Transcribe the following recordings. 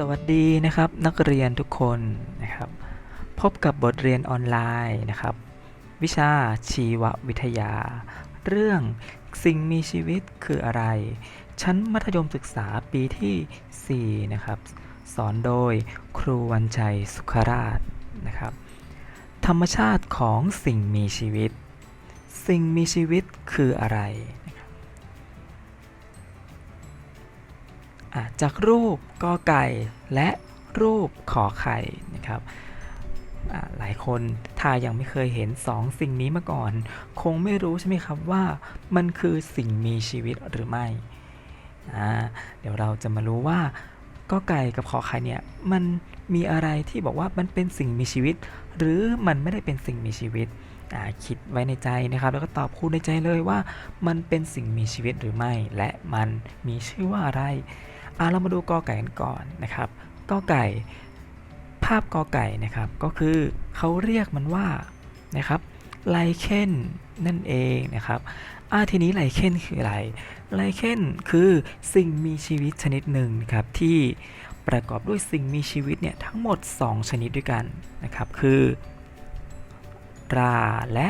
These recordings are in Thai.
สวัสดีนะครับนักเรียนทุกคนนะครับ พบกับบทเรียนออนไลน์นะครับ วิชาชีววิทยา เรื่องสิ่งมีชีวิตคืออะไร ชั้นมัธยมศึกษาปีที่ 4 นะครับ สอนโดยครูวันชัยสุขราชนะครับ ธรรมชาติของสิ่งมีชีวิต สิ่งมีชีวิตคืออะไร จากรูปกอไก่และรูปขอไข่นะครับหลายคนถ้ายังไม่เคยเห็นสองสิ่งนี้มาก่อน คงไม่รู้ใช่ไหมครับว่ามันคือสิ่งมีชีวิตหรือไม่เดี๋ยวเราจะมารู้ว่ากอไก่กับขอไข่เนี่ยมันมีอะไรที่บอกว่ามันเป็นสิ่งมีชีวิต หรือมันไม่ได้เป็นสิ่งมีชีวิตคิดไว้ในใจนะครับ แล้วก็ตอบครูในใจเลยว่ามันเป็นสิ่งมีชีวิตหรือไม่ และมันมีชื่อว่าอะไร อะเรามาดูกอไก่กันก่อนนะครับกอไก่ ภาพกอไก่นะครับ ก็คือเขาเรียกมันว่านะครับไลเคนนั่นเองนะครับอะทีนี้ไลเคนคืออะไร ไลเคนคือสิ่งมีชีวิตชนิดหนึ่งครับที่ประกอบด้วยสิ่งมีชีวิตเนี่ยทั้งหมด 2 ชนิดด้วยกันนะครับ คือราและ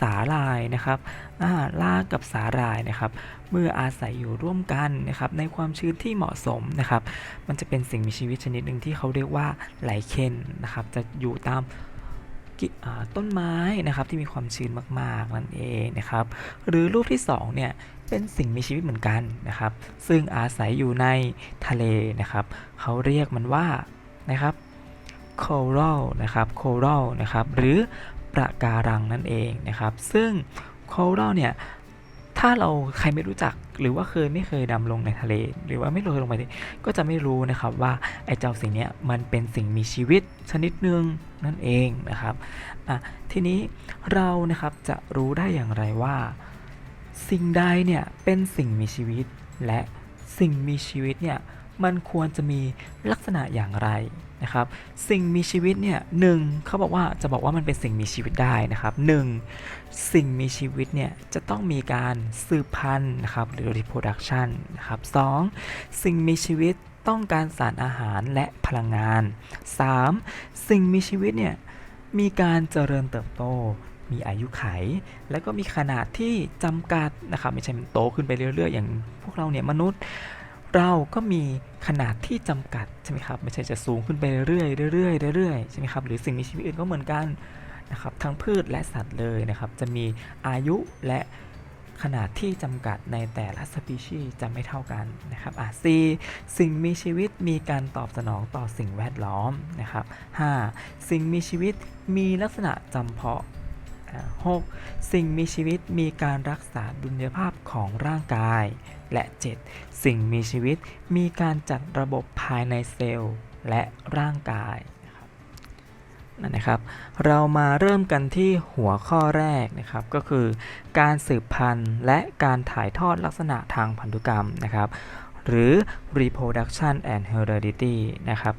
สาลายนะครับอ่าลากับสาลายนะครับ เมื่ออาศัยอยู่ร่วมกันนะครับในความชื้นที่เหมาะสมนะครับ มันจะเป็นสิ่งมีชีวิตชนิดหนึ่งที่เขาเรียกว่าไหลเคนนะครับ จะอยู่ตามต้นไม้นะครับที่มีความชื้นมากๆนั่นเองนะครับ หรือรูปที่2เนี่ยเป็นสิ่งมีชีวิตเหมือนกันนะครับ ซึ่งอาศัยอยู่ในทะเลนะครับ เขาเรียกมันว่านะครับ coral นะครับ coral นะครับ หรือ ประการังนั่นเองนะครับ ซึ่ง coral เนี่ยถ้าเราใครไม่รู้จักหรือว่าเคยไม่เคยดำลงในทะเล หรือว่าไม่เคยลงไปก็จะไม่รู้นะครับว่าไอ้เจ้าสิ่งนี้มันเป็นสิ่งมีชีวิตชนิดหนึ่งนั่นเองนะครับอะทีนี้เรานะครับจะรู้ได้อย่างไรว่า สิ่งใดเนี่ยเป็นสิ่งมีชีวิตและสิ่งมีชีวิตเนี่ย มันควรจะมีลักษณะอย่างไรนะครับ สิ่งมีชีวิตเนี่ยหนึ่งเขาบอกว่าจะบอกว่ามันเป็นสิ่งมีชีวิตได้นะครับหนึ่งสิ่งมีชีวิตเนี่ยจะต้องมีการสืบพันธุ์นะครับหรือ reproduction นะครับสองสิ่งมีชีวิตต้องการสารอาหารและพลังงาน 3. สิ่งมีชีวิตเนี่ยมีการเจริญเติบโต มีอายุไข แล้วก็มีขนาดที่จำกัดนะครับไม่ใช่มันโตขึ้นไปเรื่อยๆ อย่างพวกเราเนี่ยมนุษย์ เราก็มีขนาดที่จำกัดใช่ไหมครับไม่ใช่จะสูงขึ้นไปเรื่อยๆเรื่อยๆเรื่อยใช่ไหมครับหรือสิ่งมีชีวิตอื่นก็เหมือนกันนะครับทั้งพืชและสัตว์เลยนะครับจะมีอายุและขนาดที่จำกัดในแต่ละสปีชีส์จะไม่เท่ากันนะครับอะ C สิ่งมีชีวิตมีการตอบสนองต่อสิ่งแวดล้อมนะครับ 5. สิ่งมีชีวิตมีลักษณะจำเพาะอะ 6. สิ่งมีชีวิตมีการรักษาดุลยภาพของร่างกาย และ 7. สิ่งมีชีวิตมีการจัดระบบภายในเซลล์และร่างกายนะครับนั่นนะครับ เรามาเริ่มกันที่หัวข้อแรกนะครับ ก็คือการสืบพันธุ์และการถ่ายทอดลักษณะทางพันธุกรรมนะครับ หรือ reproduction and heredity นะครับ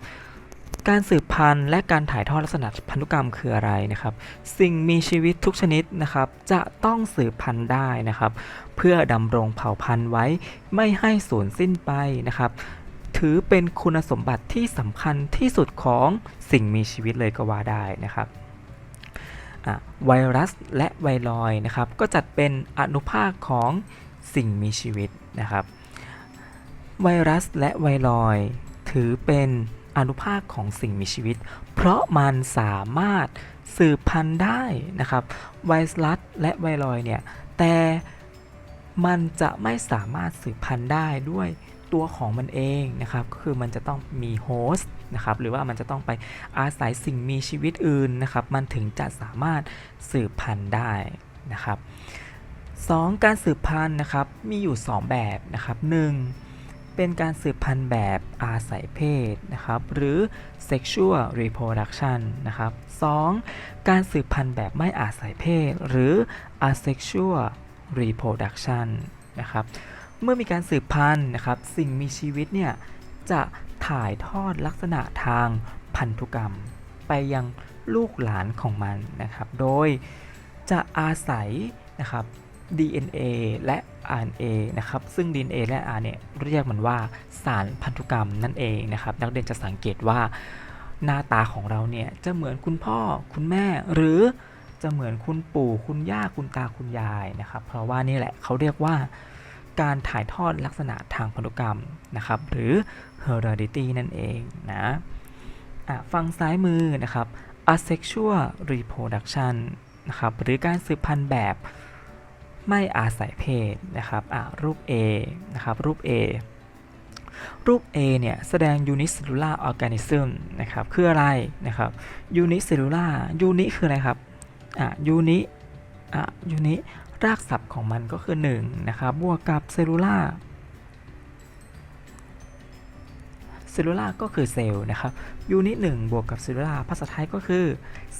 การสืบพันธุ์และการถ่ายทอดลักษณะพันธุกรรมคืออะไรนะครับ สิ่งมีชีวิตทุกชนิดนะครับ จะต้องสืบพันธุ์ได้นะครับ เพื่อดำรงเผ่าพันธุ์ไว้ไม่ให้สูญสิ้นไปนะครับ ถือเป็นคุณสมบัติที่สำคัญที่สุดของสิ่งมีชีวิตเลยก็ว่าได้นะครับไวรัสและไวรอยนะครับก็จัดเป็นอนุภาคของสิ่งมีชีวิตนะครับ ไวรัสและไวรอย ถือเป็นอนุภาคของสิ่งมีชีวิต เพราะมันสามารถสืบพันธุ์ได้นะครับ ไวรัสและไวรอยเนี่ยแต่ มันจะไม่สามารถสืบพันธุ์ได้ด้วยตัวของมันเองนะครับ ก็คือมันจะต้องมีโฮสต์นะครับ หรือว่ามันจะต้องไปอาศัยสิ่งมีชีวิตอื่นนะครับ มันถึงจะสามารถสืบพันธุ์ได้นะครับ 2. การสืบพันธุ์นะครับมีอยู่ 2 แบบนะครับ 1. เป็นการสืบพันธุ์แบบอาศัยเพศนะครับ หรือ sexual reproduction นะครับ 2. การสืบพันธุ์แบบไม่อาศัยเพศ หรือ asexual reproduction นะครับเมื่อมีการสืบพันธุ์นะครับ สิ่งมีชีวิตเนี่ยจะถ่ายทอดลักษณะทางพันธุกรรม ไปยังลูกหลานของมันนะครับ โดยจะอาศัยนะครับ DNA และ RNA นะครับ ซึ่ง DNA และ RNA เรียกมันว่าสารพันธุกรรมนั่นเองนะครับ นักเรียนจะสังเกตว่าหน้าตาของเราเนี่ยจะเหมือนคุณพ่อคุณแม่หรือ จะเหมือนคุณปู่คุณย่าคุณตาคุณยายนะครับ เพราะว่านี่แหละเขาเรียกว่าการถ่ายทอดลักษณะทางพันธุกรรมนะครับ หรือ heredity นั่นเองนะอะฝั่งซ้ายมือนะครับ asexual reproduction นะครับ หรือการสืบพันธุ์แบบไม่อาศัยเพศนะครับรูป A นะครับ รูป A รูป A เนี่ยแสดง unicellular organism นะครับ คืออะไรนะครับ unicellular uni คืออะไรครับ อะ uni อะ uni รากศัพท์ของมันก็คือ1นะครับบวกกับ cellular เซลลูล่าก็คือเซลล์นะครับยูนิตหนึ่งบวกกับเซลลูล่าภาษาไทยก็คือ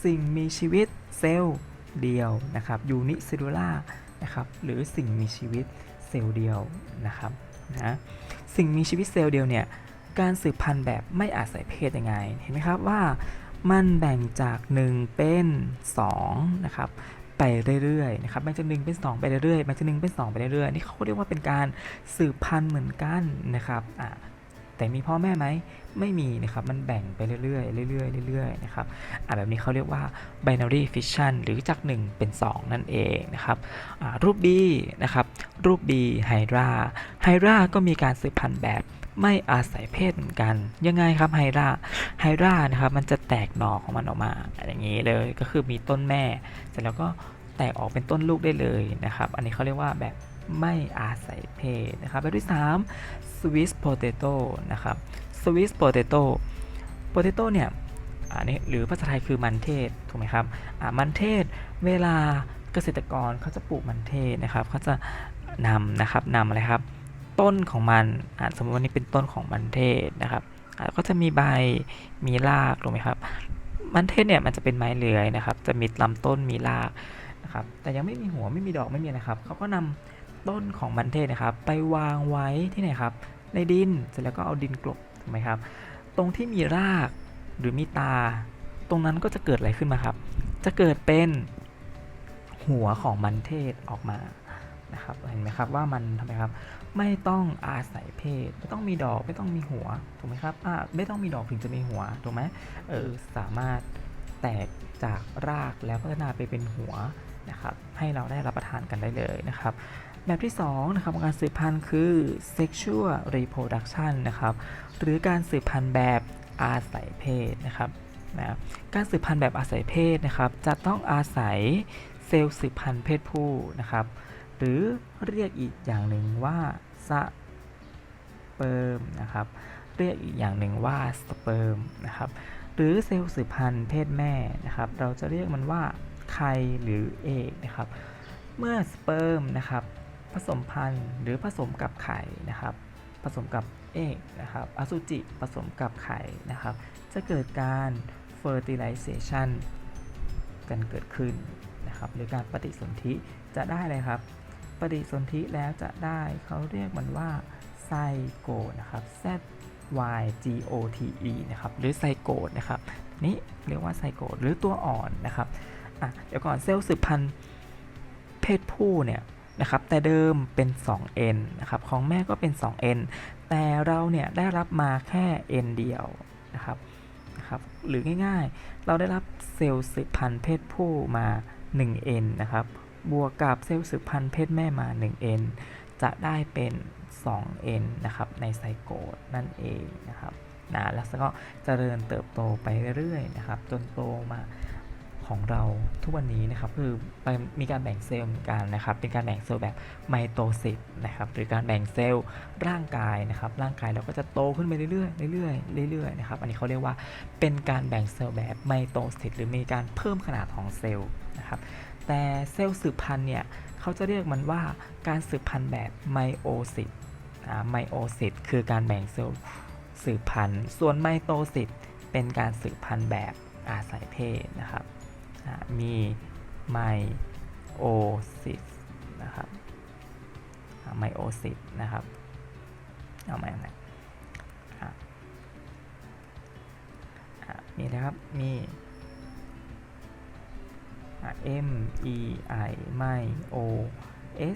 สิ่งมีชีวิตเซลล์เดียวนะครับยูนิเซลลูล่านะครับหรือสิ่งมีชีวิตเซลล์เดียวนะครับนะสิ่งมีชีวิตเซลล์เดียวเนี่ยการสืบพันธุ์แบบไม่อาศัยเพศยังไง เห็นไหมครับว่า มันแบ่งจาก 1 เป็น2นะครับไปเรื่อยๆนะครับแบ่งจาก1เป็น2ไปเรื่อยๆแบ่งจาก1เป็น2ไปเรื่อยๆนี่เขาเรียกว่าเป็นการสืบพันธุ์เหมือนกันนะครับอ่าแต่มีพ่อแม่ไหมไม่มีนะครับ มันแบ่งไปเรื่อยๆเรื่อยๆเรื่อยๆนะครับอ่าแบบนี้เขาเรียกว่า binary fission หรือจาก 1 เป็น 2 นั่นเองนะครับอ่ารูป B นะครับ รูป B Hydra Hydra ก็มีการสืบพันธุ์แบบ ไม่อาศัยเพศเหมือนกัน ยังไงครับ Hydra Hydra นะครับมันจะแตกหน่อของมันออกมา อย่างนี้เลยก็คือมีต้นแม่เสร็จแล้วก็แตกออกเป็นต้นลูกได้เลยนะครับ อันนี้เขาเรียกว่าแบบไม่อาศัยเพศนะครับแบบที่ 3 Sweet Potato นะครับ Sweet Potato Potato เนี่ยอันนี้หรือภาษาไทยคือมันเทศถูกไหมครับอ่ามันเทศเวลาเกษตรกรเขาจะปลูกมันเทศนะครับเขาจะนำนะครับนำอะไรครับ ต้นของมันอ่าสมมติว่านี่เป็นต้นของมันเทศนะครับก็จะมีใบมีรากถูกไหมครับ มันเทศเนี่ยมันจะเป็นไม้เลื้อยนะครับ จะมีลำต้นมีรากนะครับ แต่ยังไม่มีหัวไม่มีดอกไม่มีนะครับเขาก็นำต้นของมันเทศนะครับ ไปวางไว้ที่ไหนครับ ในดินเสร็จแล้วก็เอาดินกลบถูกไหมครับ ตรงที่มีรากหรือมีตา ตรงนั้นก็จะเกิดอะไรขึ้นมาครับ จะเกิดเป็นหัวของมันเทศออกมานะครับเห็นไหมครับว่ามันทำไมครับ ไม่ต้องอาศัยเพศ ไม่ต้องมีดอกไม่ต้องมีหัวถูกไหมครับอ่าไม่ต้องมีดอกถึงจะมีหัวถูกไหมเออสามารถแตกจากรากแล้วพัฒนาไปเป็นหัวนะครับให้เราได้รับประทานกันได้เลยนะครับ แบบที่2นะครับการสืบพันธุ์คือ sexual reproduction นะครับหรือการสืบพันธุ์แบบอาศัยเพศนะครับนะการสืบพันธุ์แบบอาศัยเพศนะครับ จะต้องอาศัยเซลล์สืบพันธุ์เพศผู้นะครับ หรือเรียกอีกอย่างหนึ่งว่า สเปิร์มนะครับเรียกอีกอย่างหนึ่งว่าสเปิร์มนะครับหรือเซลล์สืบพันธุ์เพศแม่นะครับ เราจะเรียกมันว่าไข่หรือเอกนะครับ เมื่อสเปิร์มนะครับ ผสมพันธุ์หรือผสมกับไข่นะครับ ผสมกับเอกนะครับอสุจิผสมกับไข่นะครับ จะเกิดการ fertilization กันเกิดขึ้นนะครับ หรือการปฏิสนธิจะได้เลยครับ ปฏิสนธิแล้วจะได้เขาเรียกมันว่าไซโกนะครับ Z Y G O T E นะครับ หรือไซโกตนะครับ นี่เรียกว่าไซโกตหรือตัวอ่อนนะครับอะเดี๋ยวก่อนเซลล์สืบพันธุ์เพศผู้เนี่ยนะครับ แต่เดิมเป็น 2n นะครับ ของแม่ก็เป็น 2n แต่เราเนี่ยได้รับมาแค่ n เดียวนะครับนะครับ หรือง่ายๆ เราได้รับเซลล์สืบพันธุ์เพศผู้มา 1n นะครับ บวกกับเซลล์สืบพันธุ์เพศแม่มา 1n จะได้เป็น 2n นะครับ ในไซโกตนั่นเองนะครับนะแล้วก็เจริญเติบโตไปเรื่อยๆนะครับ จนโตมาของเราทุกวันนี้นะครับคือไปมีการแบ่งเซลล์เหมือนกันนะครับ เป็นการแบ่งเซลล์แบบไมโตซิสนะครับหรือการแบ่งเซลล์ร่างกายนะครับ ร่างกายเราก็จะโตขึ้นไปเรื่อยๆเรื่อยๆเรื่อยๆนะครับอันนี้เขาเรียกว่าเป็นการแบ่งเซลล์แบบไมโตซิสหรือมีการเพิ่มขนาดของเซลล์นะครับ แต่เซลล์สืบพันธุ์เนี่ยเขาจะเรียกมันว่าการสืบพันธุ์แบบไมโอซิสไมโอซิสคือการแบ่งเซลล์สืบพันธุ์ ส่วนไมโตซิสเป็นการสืบพันธุ์แบบอาศัยเพศนะครับมีไมโอซิสนะครับไมโอซิสนะครับเอาใหม่เอาใหม่ะมีนะครับ มี M E I ไม่ O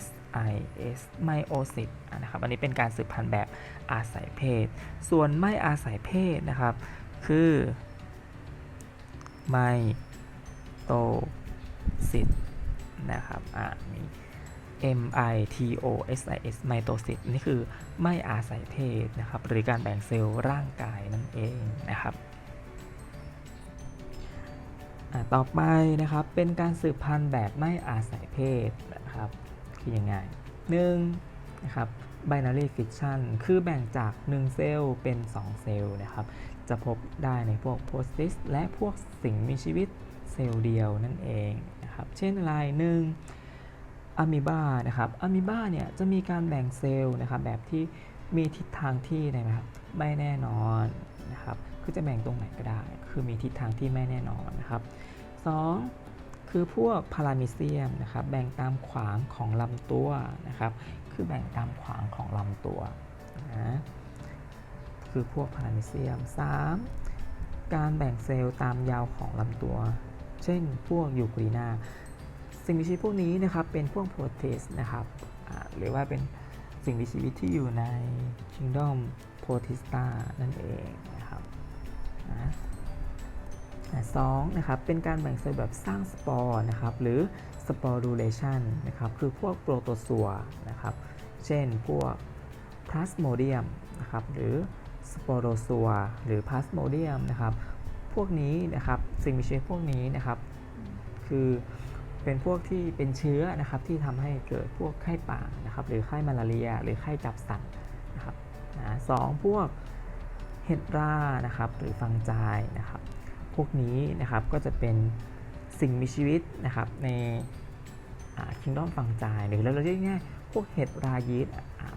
S I S ไมโอซิสนะครับอันนี้เป็นการสืบพันธุ์แบบอาศัยเพศ ส่วนไม่อาศัยเพศนะครับ คือไมโตซิสนะครับอ่ามี M I T O S I S ไมโตซิสนี่คือไม่อาศัยเพศนะครับหรือการแบ่งเซลล์ร่างกายนั่นเองนะครับ ต่อไปนะครับเป็นการสืบพันธุ์แบบไม่อาศัยเพศนะครับคือยังไงหนึ่งนะครับ binary fission คือแบ่งจาก 1 เซลล์เป็น 2 เซลล์นะครับ จะพบได้ในพวกโพสติสและพวกสิ่งมีชีวิตเซลล์เดียวนั่นเองนะครับ เช่นอะไรหนึ่งอะมีบานะครับอะมีบาเนี่ยจะมีการแบ่งเซลล์นะครับแบบที่มีทิศทางที่นะครับไม่แน่นอนนะครับ คือจะแบ่งตรงไหนก็ได้ คือมีทิศทางที่ไม่แน่นอนนะครับ 2. คือพวกพารามิเซียมนะครับแบ่งตามขวางของลำตัวนะครับคือแบ่งตามขวางของลำตัวนะคือพวกพารามิเซียม 3. การแบ่งเซลล์ตามยาวของลำตัว เช่นพวกยูกรีนาสิ่งมีชีวิตพวกนี้นะครับเป็นพวกโปรเทสนะครับหรือว่าเป็นสิ่งมีชีวิตที่อยู่ใน Kingdom Protista นั่นเองนะครับนะ สองนะครับเป็นการแบ่งเซลล์แบบสร้างสปอร์นะครับหรือ sporulation นะครับคือพวกโปรโตซัวนะครับเช่นพวก plasmodium นะครับหรือ sporozoa หรือ plasmodium นะครับพวกนี้นะครับสิ่งมีชีวิตพวกนี้นะครับคือเป็นพวกที่เป็นเชื้อนะครับที่ทำให้เกิดพวกไข้ป่านะครับหรือไข้มาลาเรีย หรือไข้จับสัตว์นะครับนะสองพวกเห็ดรานะครับหรือฟังจายนะครับ วกนี้นะครับก็จะเป็นสิ่งมีชีวิตนะครับในคิงดอมฟังจายหรือเราเรียกง่ายพวกเห็ดรายีส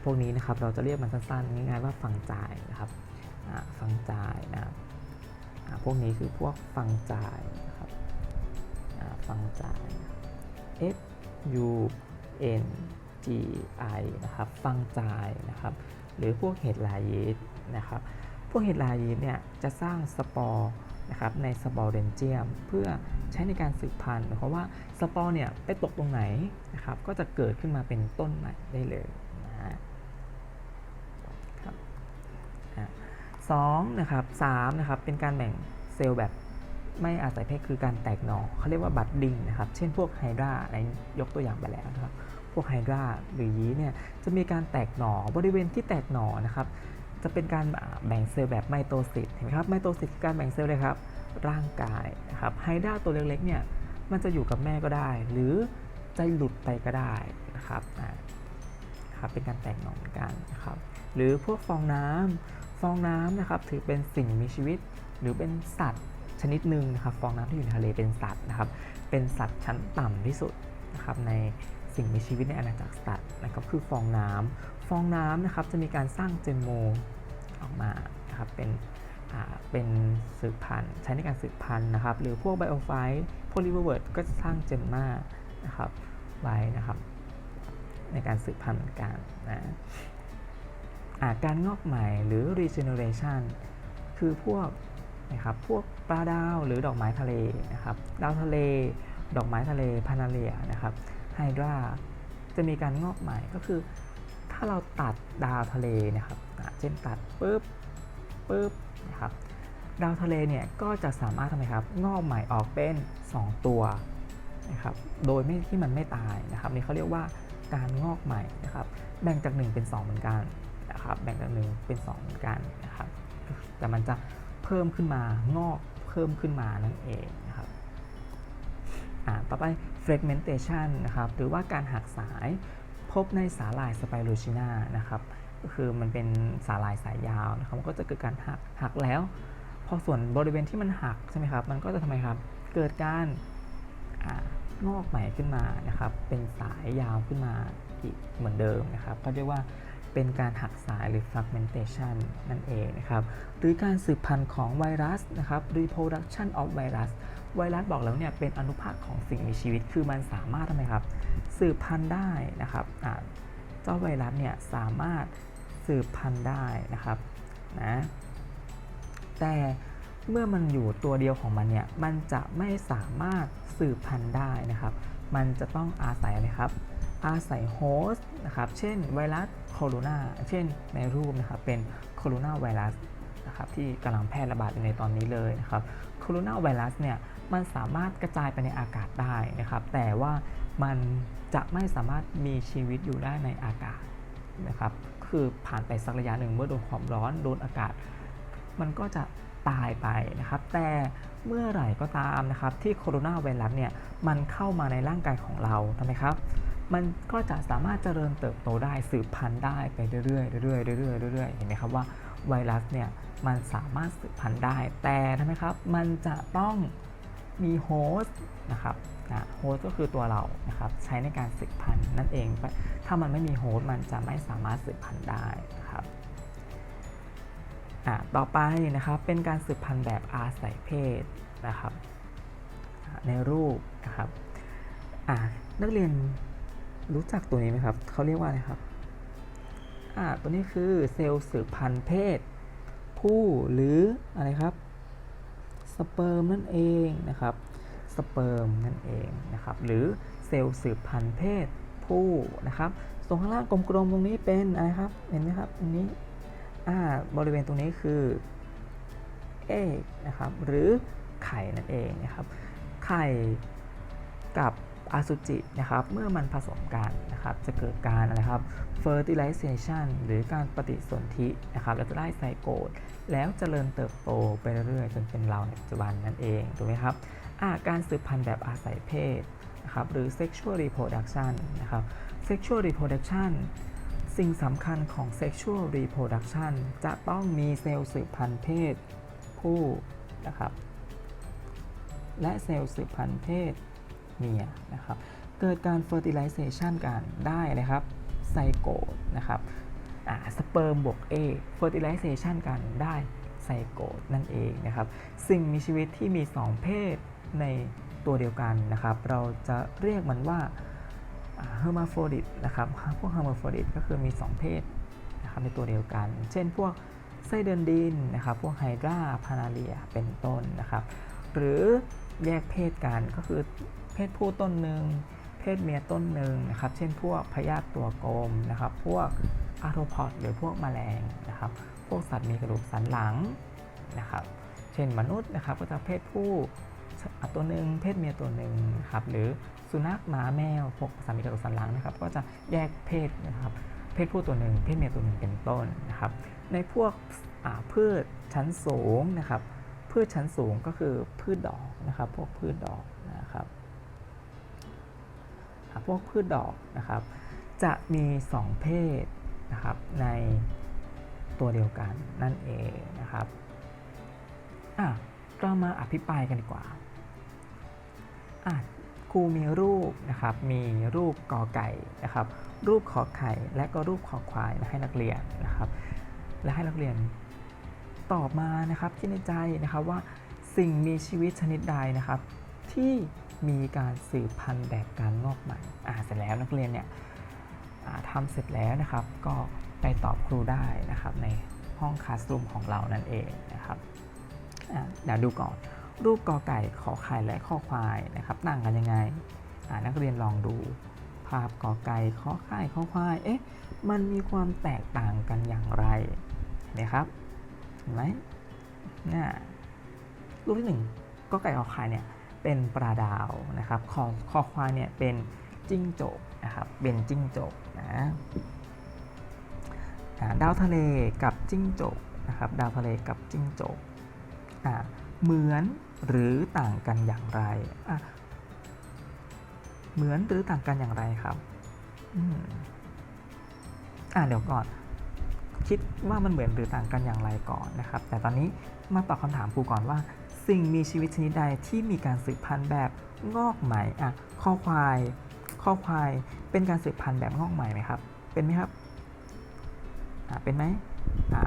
พวกนี้นะครับเราจะเรียกมันสั้นๆง่ายๆว่าฟังจายนะครับอ่งจายนะครับพวกนี้คือพวกฟังจายนะครับอ่งจาย F U N G I นะครับฟังจายนะครับหรือพวกเห็ดลายีสนะครับพวกเห็ดลายีสเนี่ยจะสร้างสปอร์ นะครับในสปอร์เดนเจียมเพื่อใช้ในการสืบพันธุ์เพราะว่าสปอร์เนี่ยไปตกตรงไหนนะครับก็จะเกิดขึ้นมาเป็นต้นใหม่ได้เลยนะครับสองนะครับสามนะครับเป็นการแบ่งเซลล์แบบไม่อาศัยเพศคือการแตกหน่อเขาเรียกว่าบัดดิ้งนะครับ เช่นพวกไฮดราในยกตัวอย่างไปแล้วนะครับ พวกไฮดราหรือยีเนี่ยจะมีการแตกหน่อบริเวณที่แตกหน่อนะครับ จะเป็นการแบ่งเซลล์แบบไมโตซิสเห็นไหมครับไมโตซิสคือการแบ่งเซลล์เลยครับ ร่างกายนะครับไฮดราตัวเล็กๆเนี่ยมันจะอยู่กับแม่ก็ได้ หรือจะหลุดไปก็ได้นะครับครับเป็นการแตกหน่อเหมือนกันนะครับ หรือพวกฟองน้ำฟองน้ำนะครับถือเป็นสิ่งมีชีวิต หรือเป็นสัตว์ชนิดหนึ่งนะครับ ฟองน้ำที่อยู่ในทะเลเป็นสัตว์นะครับ เป็นสัตว์ชั้นต่ำที่สุดนะครับในสิ่งมีชีวิตในอาณาจักรสัตว์นะครับคือฟองน้ำ ฟองน้ำนะครับจะมีการสร้างเจนโมออกมานะครับเป็นเป็นสืบพันธุ์ใช้ในการสืบพันธุ์นะครับ หรือพวกไบโอไฟต์พวกลิเวอร์เวิร์ดก็จะสร้างเจนมานะครับไว้นะครับ ในการสืบพันธุ์เหมือนกันนะาการงอกใหม่หรือ regeneration คือพวกนะครับพวกปลาดาวหรือดอกไม้ทะเลนะครับดาวทะเล ดอกไม้ทะเลพานาเลียนะครับไฮดราจะมีการงอกใหม่ก็คือาเราตัดดาวทะเลนะครับเช่นตัดปุ๊บปุ๊บนะครับดาวทะเลเนี่ยก็จะสามารถทำไมครับงอกใหม่ออกเป็น 2 ตัวนะครับโดยไม่ที่มันไม่ตายนะครับนี่เขาเรียกว่าการงอกใหม่นะครับแบ่งจาก 1 เป็น 2 เหมือนกันนะครับแบ่งจาก 1 เป็น 2 เหมือนกันนะครับแต่มันจะเพิ่มขึ้นมางอกเพิ่มขึ้นมานั่นเองนะครับอ่าต่อไป fragmentation นะครับหรือว่าการหักสาย พบในสาหร่ายสไปรูชิน่านะครับก็คือมันเป็นสาหร่ายสายยาวนะครับมันก็จะเกิดการหักหักแล้ว พอส่วนบริเวณที่มันหักใช่ไหมครับมันก็จะทำไมครับเกิดการองอกใหม่ขึ้นมานะครับ เป็นสายยาวขึ้นมาอีกเหมือนเดิมนะครับก็เรียกว่าเป็นการหักสายหรือ fragmentation นั่นเองนะครับ หรือการสืบพันธุ์ของไวรัสนะครับ reproduction of virus ไวรัสบอกแล้วเนี่ยเป็นอนุภาคของสิ่งมีชีวิต คือมันสามารถทำไมครับ สืบพันธุ์ได้นะครับเจ้าไวรัสเนี่ยสามารถสืบพันธุ์ได้นะครับนะแต่เมื่อมันอยู่ตัวเดียวของมันเนี่ยมันจะไม่สามารถสืบพันธุ์ได้นะครับ มันจะต้องอาศัยอะไรครับ อาศัยโฮสต์นะครับ เช่นไวรัสโคโรนาเช่นในรูปนะครับเป็นโคโรนาไวรัสนะครับที่กำลังแพร่ระบาดอยู่ในตอนนี้เลยนะครับโคโรนาไวรัสเนี่ยมันสามารถกระจายไปในอากาศได้นะครับ แต่ว่ามัน จะไม่สามารถมีชีวิตอยู่ได้ในอากาศนะครับ คือผ่านไปสักระยะหนึ่งเมื่อโดนความร้อนโดนอากาศ มันก็จะตายไปนะครับ แต่เมื่อไหร่ก็ตามนะครับที่โคโรนาไวรัสเนี่ยมันเข้ามาในร่างกายของเราทำไมครับ มันก็จะสามารถเจริญเติบโตได้สืบพันธุ์ได้ไปเรื่อยๆเรื่อยๆเรื่อยๆเรื่อยๆเห็นไหมครับว่าไวรัสเนี่ยมันสามารถสืบพันธุ์ได้ แต่ทำไมครับ มันจะต้องมีโฮสต์นะครับ นะโฮสต์ก็คือตัวเรานะครับใช้ในการสืบพันธุ์นั่นเอง ถ้ามันไม่มีโฮสต์มันจะไม่สามารถสืบพันธุ์ได้นะครับอะต่อไปนะครับเป็นการสืบพันธุ์แบบอาศัยเพศนะครับในรูปนะครับอะนักเรียนรู้จักตัวนี้ไหมครับเขาเรียกว่าอะไรครับอะตัวนี้คือเซลล์สืบพันธุ์เพศ ผู้หรืออะไรครับสเปิร์มนั่นเองนะครับ สเปิร์มนั่นเองนะครับหรือเซลล์สืบพันธุ์เพศผู้นะครับตรงข้างล่างกลมๆตรงนี้เป็นอะไรครับเห็นไหมครับตรงนี้อ่าบริเวณตรงนี้คือเอกนะครับหรือไข่นั่นเองนะครับไข่กับอสุจินะครับเมื่อมันผสมกันนะครับจะเกิดการอะไรครับ fertilization หรือการปฏิสนธินะครับแล้วจะได้ไซโกตแล้วเจริญเติบโตไปเรื่อยๆจนเป็นเราในปัจจุบันนั่นเองถูกไหมครับ การสืบพันธุ์แบบอาศัยเพศนะครับหรือ sexual reproduction นะครับ sexual reproduction สิ่งสำคัญของ sexual reproduction จะต้องมีเซลล์สืบพันธุ์เพศผู้นะครับและเซลล์สืบพันธุ์เพศเมียนะครับเกิดการ fertilization กันได้นะครับไซโกนะครับอ่าสเปิร์มบวก A fertilization กันได้ไซโกนั่นเองนะครับ สิ่งมีชีวิตที่มี 2 เพศ ในตัวเดียวกันนะครับ เราจะเรียกมันว่าเฮอร์มาโฟดิตนะครับ พวกเฮอร์มาโฟดิตก็คือมี 2 เพศนะครับในตัวเดียวกัน เช่นพวกไส้เดือนดินนะครับ พวกไฮดราพานาเลีย เป็นต้นนะครับ หรือแยกเพศกันก็คือเพศผู้ต้นหนึ่ง เพศเมียต้นหนึ่งนะครับ เช่นพวกพยาธิตัวกลมนะครับ พวกอาร์โทพอดหรือพวกแมลงนะครับ พวกสัตว์มีกระดูกสันหลังนะครับ เช่นมนุษย์นะครับก็จะเพศผู้ ตัวหนึ่งเพศเมียตัวหนึ่งครับหรือสุนัขหมาแมวพวกสัตว์มีกระดูกสันหลังนะครับ ก็จะแยกเพศนะครับเพศผู้ตัวหนึ่งเพศเมียตัวหนึ่งเป็นต้นนะครับ ในพวกพืชชั้นสูงนะครับ พืชชั้นสูงก็คือพืชดอกนะครับ พวกพืชดอกนะครับพวกพืชดอกนะครับ จะมี 2 เพศนะครับในตัวเดียวกันนั่นเองนะครับอะเรามาอภิปรายกันดีกว่า ครูมีรูปนะครับมีรูปกอไก่นะครับ รูปขอไข่และก็รูปขอควายมาให้นักเรียนนะครับ และให้นักเรียนตอบมานะครับคิดในใจนะครับว่าสิ่งมีชีวิตชนิดใดนะครับ ที่มีการสืบพันธุ์แบบการงอกใหม่อ่าเสร็จแล้วนักเรียนเนี่ยทำเสร็จแล้วนะครับ ก็ไปตอบครูได้นะครับในห้องคลาสรูมของเรานั่นเองนะครับเดี๋ยวดูก่อน รูปกอไก่ขอไข่และข้อควายนะครับต่างกันยังไงนักเรียนลองดู ภาพกอไก่ข้อไข่ข้อควายเอ๊ะมันมีความแตกต่างกันอย่างไรเห็นไหมครับเห็นไหมเนี่ยรูปที่หนึ่งกอไก่ขอไข่เนี่ยเป็นปลาดาวนะครับคอคอควายเนี่ยเป็นจิ้งจกนะครับเป็นจิ้งจกนะดาวทะเลกับจิ้งจกนะครับดาวทะเลกับจิ้งจกเหมือน หรือต่างกันอย่างไร เหมือนหรือต่างกันอย่างไรครับอ่าเดี๋ยวก่อน คิดว่ามันเหมือนหรือต่างกันอย่างไรก่อนนะครับ แต่ตอนนี้มาตอบคำถามครูก่อนว่า สิ่งมีชีวิตชนิดใดที่มีการสืบพันธุ์แบบงอกใหม่อะข้อควายข้อควายเป็นการสืบพันธุ์แบบงอกใหม่ไหมครับ เป็นไหมครับอ่าเป็นไหมอ่า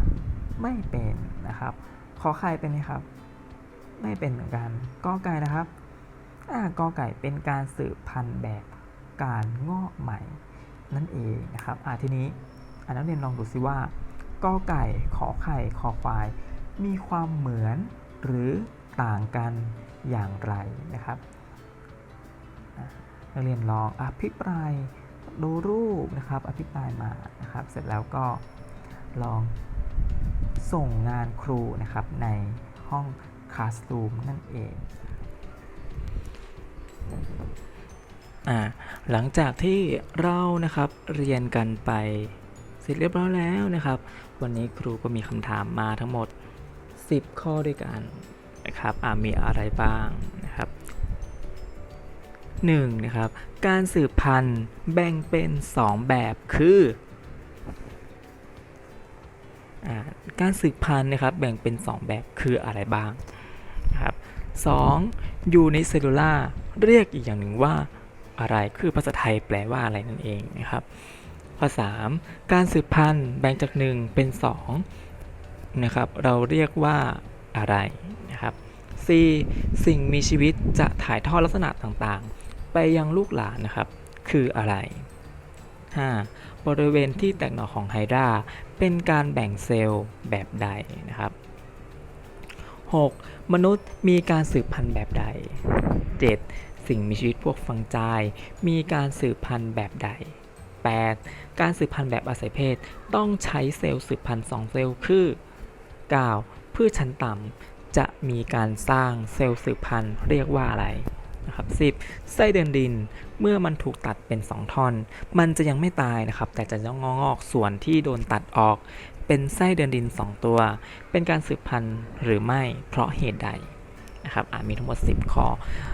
ไม่เป็นนะครับ ขอไข่เป็นไหมครับ ไม่เป็นเหมือนกันกอไก่นะครับอ่ากอไก่เป็นการสืบพันธุ์แบบการงอกใหม่ นั่นเองนะครับอ่าทีนี้อ่านักเรียนลองดูซิว่ากอไก่ขอไข่ขอควาย มีความเหมือนหรือต่างกันอย่างไรนะครับนักเรียนลองอภิปรายดูรูปนะครับ อภิปรายมานะครับ เสร็จแล้วก็ลองส่งงานครูนะครับในห้อง Classroom นั่นเองอ่าหลังจากที่เรานะครับเรียนกันไปเสร็จเรียบร้อยแล้วนะครับ วันนี้ครูก็มีคำถามมาทั้งหมด 10 ข้อด้วยกันนะครับอมีอะไรบ้างนะครับ 1. นะครับ การสืบพันธุ์แบ่งเป็น 2 แบบคืออการสืบพันธุ์นะครับแบ่งเป็น 2 แบบคืออะไรบ้าง นะครับ 2. ยูนิเซลลูล่าเรียกอีกอย่างหนึ่งว่าอะไรคือภาษาไทยแปลว่าอะไรนั่นเองนะครับ ข้อ 3. การสืบพันธุ์แบ่งจาก 1 เป็น2นะครับเราเรียกว่าอะไรนะครับ 4. สิ่งมีชีวิตจะถ่ายทอดลักษณะต่างๆ ไปยังลูกหลานนะครับ คืออะไร 5. บริเวณที่แตกหน่อของไฮดราเป็นการแบ่งเซลล์แบบใดนะครับ 6. มนุษย์มีการสืบพันธุ์แบบใด 7. สิ่งมีชีวิตพวกฟังจายมีการสืบพันธุ์แบบใด 8. การสืบพันธุ์แบบอาศัยเพศต้องใช้เซลล์สืบพันธุ์2เซลล์คือ 9. พืชชั้นต่ำจะมีการสร้างเซลล์สืบพันธุ์เรียกว่าอะไรนะครับ 10. ไส้เดือนดินเมื่อมันถูกตัดเป็น 2 ท่อน มันจะยังไม่ตายนะครับ แต่จะงอกงอกส่วนที่โดนตัดออก เป็นไส้เดือนดิน 2 ตัว เป็นการสืบพันธุ์หรือไม่เพราะเหตุใดนะครับมีทั้งหมด 10 ข้อ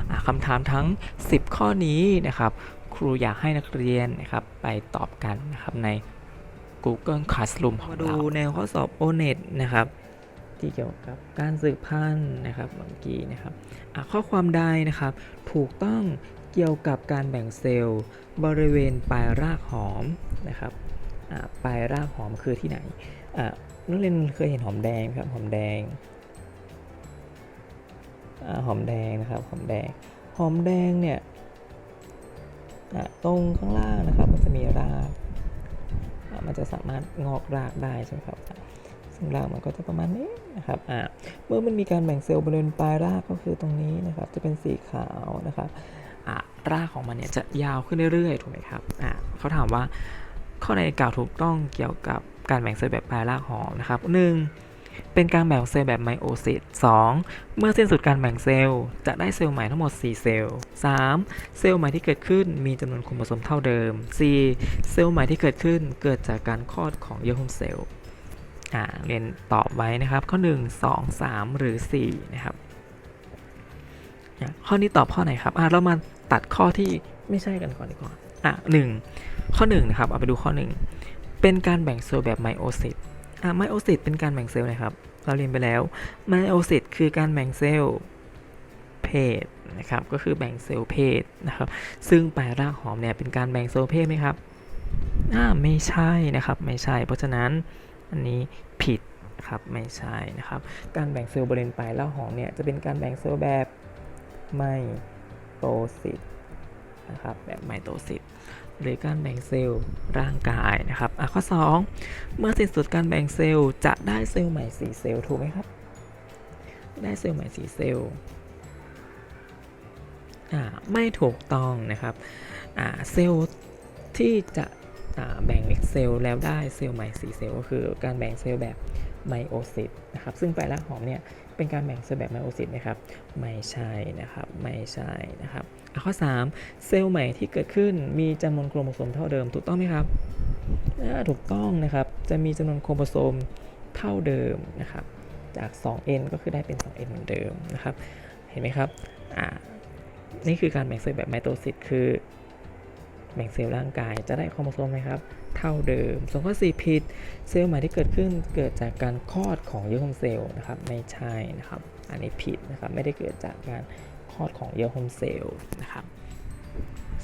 อคำถามทั้ง 10 ข้อนี้นะครับครูอยากให้นักเรียนนะครับไปตอบกันนะครับใน Google Classroom ของเรามาดูแนวข้อสอบ O-NET นะครับที่เกี่ยวกับการสืบพันธุ์นะครับเมื่อกี้นะครับข้อความใดนะครับถูกต้องเกี่ยวกับการแบ่งเซลล์บริเวณปลายรากหอมนะครับปลายรากหอมคือที่ไหน อะนักเรียนเคยเห็นหอมแดงครับหอมแดงอะหอมแดงนะครับหอมแดง หอมแดงเนี่ยอะตรงข้างล่างนะครับมันจะมีรากอะมันจะสามารถงอกรากได้ใช่ไหมครับซึ่งรากมันก็จะประมาณนี้นะครับอ่าเมื่อมันมีการแบ่งเซลล์บริเวณปลายรากก็คือตรงนี้นะครับ จะเป็นสีขาวนะครับอ่ารากของมันเนี่ยจะยาวขึ้นเรื่อยๆถูกไหมครับอ่าเขาถามว่าข้อใดกล่าวถูกต้องเกี่ยวกับ การแบ่งเซลล์แบบปลายรากหอมนะครับหนึ่งเป็นการแบ่งเซลล์แบบไมโอซิส 2. เมื่อสิ้นสุดการแบ่งเซลล์ จะได้เซลล์ใหม่ทั้งหมด 4 เซลล์ 3. เซลล์ใหม่ที่เกิดขึ้นมีจำนวนโครโมโซมเท่าเดิม 4. เซลล์ใหม่ที่เกิดขึ้นเกิดจากการคลอดของเยื่อหุ้มเซลล์อ่าเรียนตอบไว้นะครับข้อ 1 2 3 หรือ 4 นะครับข้อนี้ตอบข้อไหนครับอ่าเรามาตัดข้อที่ไม่ใช่กันก่อนดีกว่าอะหนึ่งข้อ1นะครับเอาไปดูข้อ 1 เป็นการแบ่งเซลล์แบบไมโอซิสอะไมโอซิสเป็นการแบ่งเซลล์นะครับ เราเรียนไปแล้วไมโอซิสคือการแบ่งเซลล์เพศนะครับก็คือแบ่งเซลล์เพศนะครับ ซึ่งปลายรากหอมเนี่ยเป็นการแบ่งเซลล์เพศไหมครับอ่าไม่ใช่นะครับไม่ใช่ เพราะฉะนั้นอันนี้ผิดนะครับไม่ใช่นะครับ การแบ่งเซลล์บริเวณปลายรากหอมเนี่ยจะเป็นการแบ่งเซลล์แบบไมโตซิสนะครับแบบไมโตซิส หรือการแบ่งเซลล์ร่างกายนะครับอะข้อ 2 เมื่อสิ้นสุดการแบ่งเซลล์จะได้เซลล์ใหม่4เซลล์ถูกไหมครับ ได้เซลล์ใหม่4เซลล์อ่าไม่ถูกต้องนะครับอ่าเซลล์ที่จะแบ่งเซลล์แล้วได้เซลล์ใหม่4เซลล์ก็คือการแบ่งเซลล์แบบ ไมโอซิสนะครับซึ่งปลายรากหอมเนี่ยเป็นการแบ่งเซลล์แบบไมโอซิสไหมครับไม่ใช่นะครับไม่ใช่นะครับข้อ 3 เซลล์ใหม่ที่เกิดขึ้นมีจำนวนโครโมโซมเท่าเดิมถูกต้องไหมครับถูกต้องนะครับจะมีจำนวนโครโมโซมเท่าเดิมนะครับจาก 2n ก็คือได้เป็น 2n เหมือนเดิมนะครับเห็นไหมครับนี่คือการแบ่งเซลล์แบบไมโตซิสคือแบ่งเซลล์ร่างกายจะได้โครโมโซมไหมครับ เท่าเดิม ส่วนข้อ 4 ผิด เซลล์ใหม่ที่เกิดขึ้นเกิดจากการคลอดของเยื่อหุ้มเซลล์นะครับไม่ใช่นะครับ อันนี้ผิดนะครับไม่ได้เกิดจากการคลอดของเยื่อหุ้มเซลล์นะครับ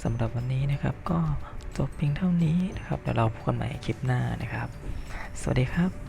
สำหรับวันนี้นะครับก็จบเพียงเท่านี้นะครับเดี๋ยวเราพบกันใหม่คลิปหน้านะครับ สวัสดีครับ